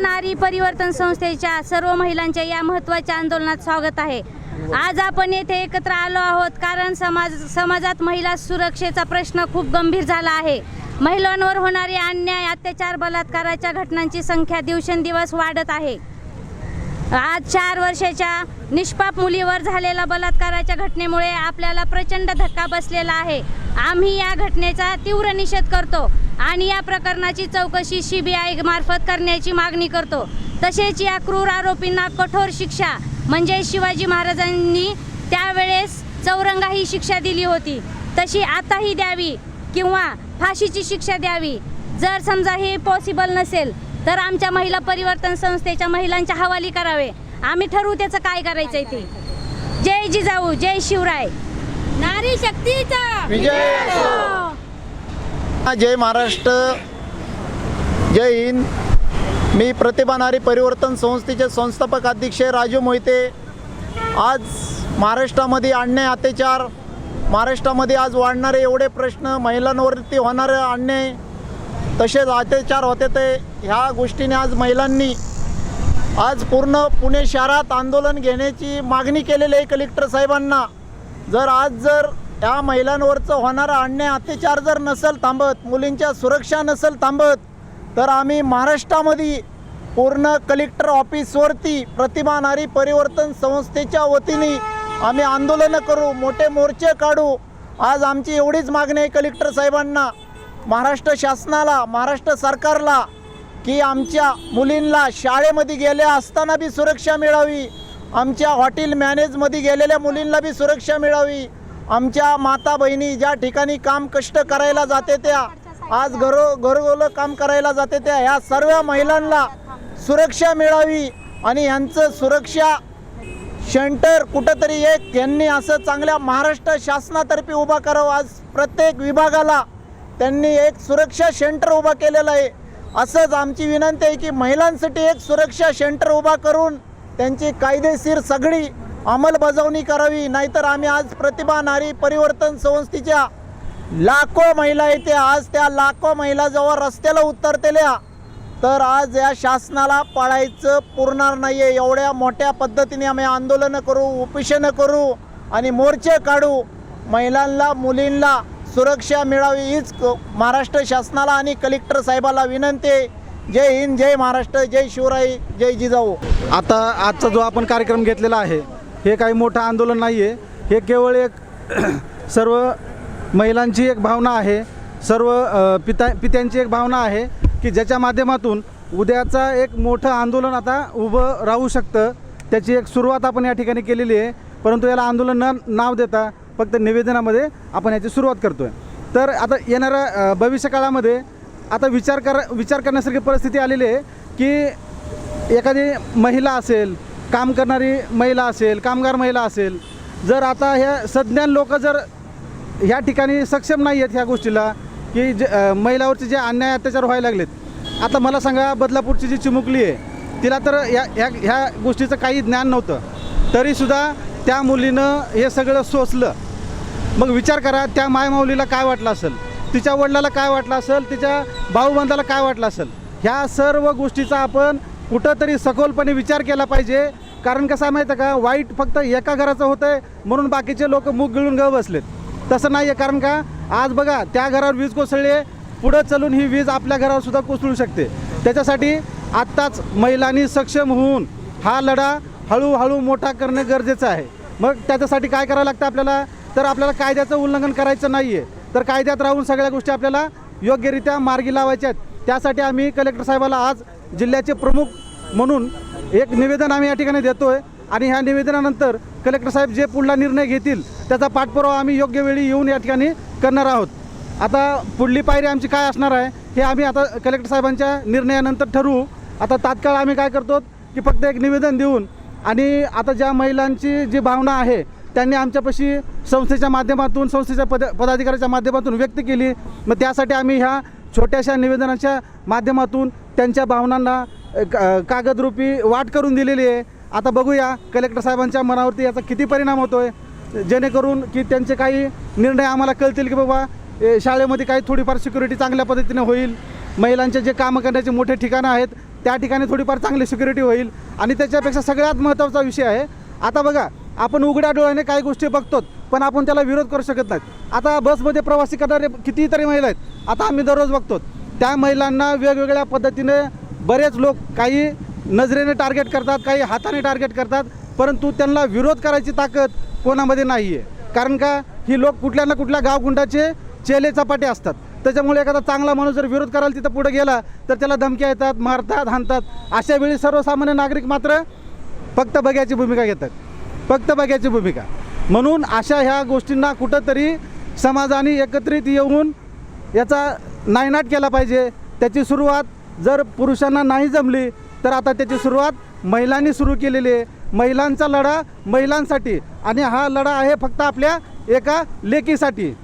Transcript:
नारी परिवर्तन संस्थेच्या सर्व महिलांच्या या महत्त्वाच्या आंदोलनात स्वागत आहे. आज आपण येथे एकत्र आलो आहोत कारण समाज समाजात महिला सुरक्षेचा प्रश्न खूप गंभीर झाला आहे. महिलांवर होणारे अन्याय अत्याचार बलात्काराच्या घटनांची संख्या दिवसेंदिवस वाढत आहे. आज चार वर्षाच्या निष्पाप मुलीवर झालेला बलात्काराच्या घटनेमुळे आपल्याला प्रचंड धक्का बसलेला आहे. आम्ही या घटनेचा तीव्र निषेध करतो आणि या प्रकरणाची चौकशी सी बी आय मार्फत करण्याची मागणी करतो. तसेच या क्रूर आरोपींना कठोर शिक्षा म्हणजे शिवाजी महाराजांनी त्यावेळेस चौरंगा ही शिक्षा दिली होती. तशी आताही द्यावी किंवा फाशीची शिक्षा द्यावी. जर समजा हे पॉसिबल नसेल तर आमच्या महिला परिवर्तन संस्थेच्या महिलांच्या हवाली करावे. आम्ही ठरवू त्याचं काय करायचंय ते. जय जिजाऊ जय शिवराय. नारी शक्तीचा विजय! जय महाराष्ट्र. जय हिंद. मी प्रतिभा नारी परिवर्तन संस्थेचे संस्थापक अध्यक्ष राजू मोहिते. आज महाराष्ट्रामध्ये अन्याय अत्याचार महाराष्ट्रामध्ये आज वाढणारे एवढे प्रश्न महिलांवरती होणारे अन्याय तसेच अत्याचार होते ते ह्या गोष्टीने आज महिलांनी आज पूर्ण पुणे शहरात आंदोलन घेण्याची मागणी केलेली आहे कलेक्टर साहेबांना. जर आज जर या महिलांवरचं होणारा अन्याय अत्याचार जर नसेल थांबत मुलींच्या सुरक्षा नसेल थांबत तर आम्ही महाराष्ट्रामध्ये पूर्ण कलेक्टर ऑफिसवरती प्रतिमानारी परिवर्तन संस्थेच्या वतीने आम्ही आंदोलनं करू मोठे मोर्चे काढू. आज आमची एवढीच मागणी आहे कलेक्टर साहेबांना. महाराष्ट्र शासनाला महाराष्ट्र सरकारला की आमच्या मुलींना शाळेमध्ये गेल्या असताना बी सुरक्षा मिळावी. आमच्या हॉटेल मॅनेजमध्ये गेलेल्या मुलींना बी सुरक्षा मिळावी. आमच्या माता बहिणी ज्या ठिकाणी काम कष्ट करायला जाते त्या आज घरो घरोघर काम करायला जाते त्या ह्या सर्व महिलांना सुरक्षा मिळावी आणि यांचं सुरक्षा सेंटर कुठंतरी एक यांनी असं चांगल्या महाराष्ट्र शासनातर्फे उभा करावं. आज प्रत्येक विभागाला त्यांनी एक सुरक्षा सेंटर उभा केलेलं आहे. असंच आमची विनंती आहे की महिलांसाठी एक सुरक्षा सेंटर उभा करून त्यांची कायदेशीर सगळी अंमलबजावणी करावी. नाहीतर आम्ही आज प्रतिभा नारी परिवर्तन संस्थेच्या लाखो महिला येते. आज त्या लाखो महिला जेव्हा रस्त्याला उतरतेल्या. तर आज या शासनाला पाळायचं पुरणार नाही आहे एवढ्या मोठ्या पद्धतीने आम्ही आंदोलनं करू उपोषणं करू आणि मोर्चे काढू. महिलांना मुलींना सुरक्षा मिळावी हीच क- महाराष्ट्र शासनाला आणि कलेक्टर साहेबाला विनंती आहे. जय हिंद जय महाराष्ट्र जय शिवराई जय जिजाऊ. आता आजचा जो आपण कार्यक्रम घेतलेला आहे हे काही मोठं आंदोलन नाही आहे हे केवळ एक सर्व महिलांची एक भावना आहे. सर्व पित्या पिता पित्यांची एक भावना आहे की ज्याच्या माध्यमातून उद्याचा एक मोठं आंदोलन आता उभं राहू शकतं. त्याची एक सुरुवात आपण या ठिकाणी केलेली आहे. परंतु याला आंदोलन न नाव देता फक्त निवेदनामध्ये आपण याची सुरुवात करतो आहे तर आता येणाऱ्या भविष्यकाळामध्ये आता विचार कर विचार करण्यासारखी परिस्थिती आलेली आहे की एखादी महिला असेल काम करणारी महिला असेल कामगार महिला असेल जर आता ह्या सज्ञान लोक जर ह्या ठिकाणी सक्षम नाही आहेत ह्या गोष्टीला की ज महिलावरचे जे अन्याय अत्याचार व्हायला लागलेत. आता मला सांगा बदलापूरची जी चिमुकली आहे तिला तर ह्या ह्या ह्या गोष्टीचं काही ज्ञान नव्हतं. तरीसुद्धा त्या मुलीनं हे सगळं सोसलं. मग विचार करा त्या मायमाऊलीला काय वाटलं असेल? तिच्या वडिलाला काय वाटलं असेल? तिच्या भाऊबंधाला काय वाटलं असेल? ह्या सर्व गोष्टीचा आपण कुठंतरी सखोलपणे विचार केला पाहिजे. कारण कसं आहे माहिती आहे का? वाईट फक्त एका घराचं होतं आहे म्हणून बाकीचे लोक मुख गिळून ग बसलेत. तसं नाही आहे कारण का? आज बघा त्या घरावर वीज कोसळली आहे. पुढं चलून ही वीज आपल्या घरावर सुद्धा कोसळू शकते. त्याच्यासाठी आत्ताच महिलांनी सक्षम होऊन हा लढा हळूहळू मोठा करणं गरजेचं आहे. मग त्याच्यासाठी काय करावं लागतं आपल्याला? तर आपल्याला कायद्याचं उल्लंघन करायचं नाही आहे तर कायद्यात राहून सगळ्या गोष्टी आपल्याला योग्यरित्या मार्गी लावायच्या आहेत. त्यासाठी आम्ही कलेक्टर साहेबाला आज जिल्ह्याचे प्रमुख म्हणून एक निवेदन आम्ही या ठिकाणी देतो आहे आणि ह्या निवेदनानंतर कलेक्टर साहेब जे पुढला निर्णय घेतील त्याचा पाठपुरावा आम्ही योग्य वेळी येऊन या ठिकाणी करणार आहोत. आता पुढली पायरी आमची काय असणार आहे हे आम्ही आता कलेक्टर साहेबांच्या निर्णयानंतर ठरवू. आता तात्काळ आम्ही काय करतो की फक्त एक निवेदन देऊन आणि आता ज्या महिलांची जी भावना आहे त्यांनी आमच्यापाशी संस्थेच्या माध्यमातून संस्थेच्या पद पदाधिकाऱ्याच्या माध्यमातून व्यक्त केली. मग त्यासाठी आम्ही ह्या छोट्याशा निवेदनाच्या माध्यमातून त्यांच्या भावनांना का- कागदरूपी वाट करून दिलेली आहे. आता बघूया कलेक्टर साहेबांच्या मनावरती याचा किती परिणाम होतो आहे जेणेकरून की त्यांचे काही निर्णय आम्हाला कळतील की बाबा शाळेमध्ये काही थोडीफार सिक्युरिटी चांगल्या पद्धतीने होईल. महिलांचे जे कामं करण्याचे मोठे ठिकाणं आहेत त्या ठिकाणी थोडीफार चांगली सिक्युरिटी होईल. आणि त्याच्यापेक्षा सगळ्यात महत्त्वाचा विषय आहे आता बघा आपण उघड्या डोळ्याने काही गोष्टी बघतो पण आपण त्याला विरोध करू शकत नाहीत. आता बसमध्ये प्रवासी करणारे कितीतरी महिला आहेत आता आम्ही दररोज बघतो त्या महिलांना वेगवेगळ्या पद्धतीने बरेच लोक काही नजरेने टार्गेट करतात काही हाताने टार्गेट करतात परंतु त्यांना विरोध करायची ताकद कोणामध्ये नाही आहे कारण का ही लोक कुठल्या ना कुठल्या गावगुंडाचे चेले चपाटे असतात. त्याच्यामुळे एखादा चांगला माणूस जर विरोध करायला तिथं पुढे गेला तर त्याला धमक्या येतात मारतात हाणतात. अशा वेळी सर्वसामान्य नागरिक मात्र फक्त बघ्याची भूमिका घेतात. फक्त बघ्याची भूमिका. म्हणून अशा ह्या गोष्टींना कुठंतरी समाजाने एकत्रित येऊन याचा नायनाट केला पाहिजे. त्याची सुरुवात जर पुरुषांना नाही जमली तर आता त्याची सुरुवात महिलांनी सुरू केलेली आहे. महिलांचा लढा महिलांसाठी. आणि हा लढा आहे फक्त आपल्या एका लेकीसाठी.